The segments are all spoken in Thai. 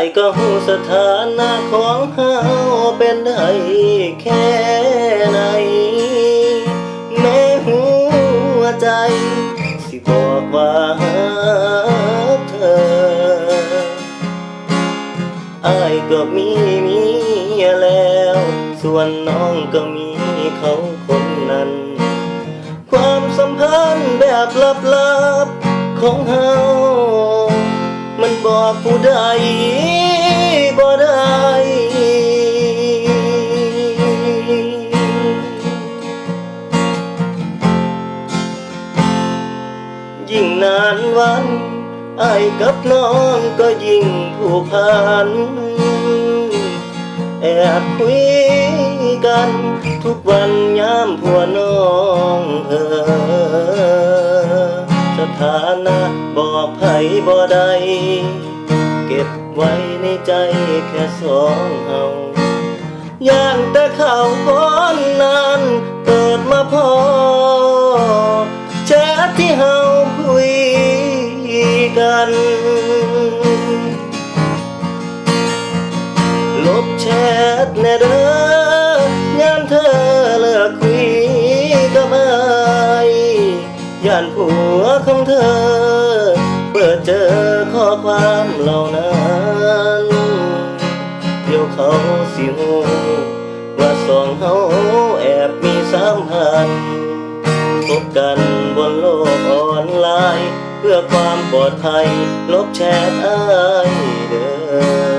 อ้ายก็หูสถานะของเฮาเป็นได้แค่ไหน แม้หัวใจ สิบอกว่าเธออายก็มีเมียแล้ว ส่วนน้องก็มีเขาคนนั้น ความสัมพันธ์แบบลับๆของเฮามันบอกผู้ใด ยิ่งนานวันไอ้กับน้องก็ยิ่งผูกพัน แอบคุยกันทุกวันยามผัวน้องเออสถานะบอกไผบ่ได้เก็บไว้ในใจแค่สองเฮาย่านแต่ข่าคนนั้น ทแน่เด้อยามเธอเลิกคุยกับไอ้ย่านผัวของเธอ เปิดเจอข้อความเหล่านั้นเดี๋ยวเขาสิหูว่าสองเฮาแอบมีสามพันพบกันบนโลกออนไลน์ เพื่อความปลอดภัย ลบแชทอ้ายเด้อ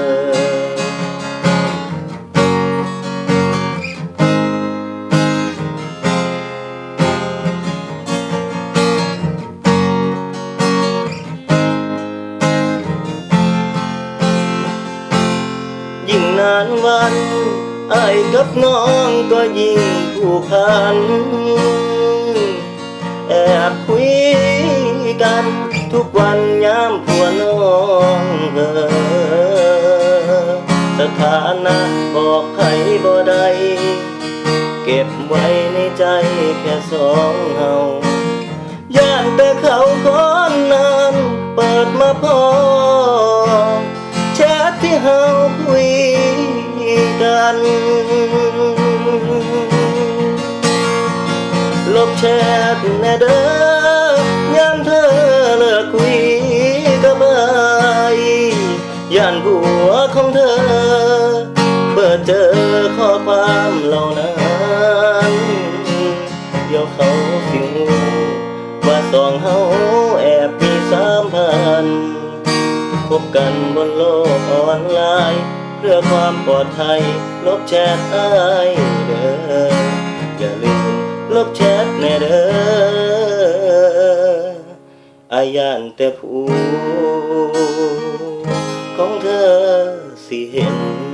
วัน ไอ้กับน้องก็ยิ่งผูกพัน แอบคุยกันทุกวันยามผัวน้องเออสถานะบอกใครบ่ได้ เก็บไว้ในใจแค่สองเฮา คุยกันลบแชทแน่เด้อยามเธอเลิกคุยกับไอยย่านผัวของเธอ เปิดเจอข้อความเหล่านั้นเดี๋ยวเขาสิหูว่าสองเฮาแอบมีสามพัน พบกันบนโลกออนไลน์ เพื่อความปลอดภัย ลบแชทอ้ายเด้ออย่าลืมลบแชทแน่เด้ออายย่านแต่ผู้ของเธอสิเห็น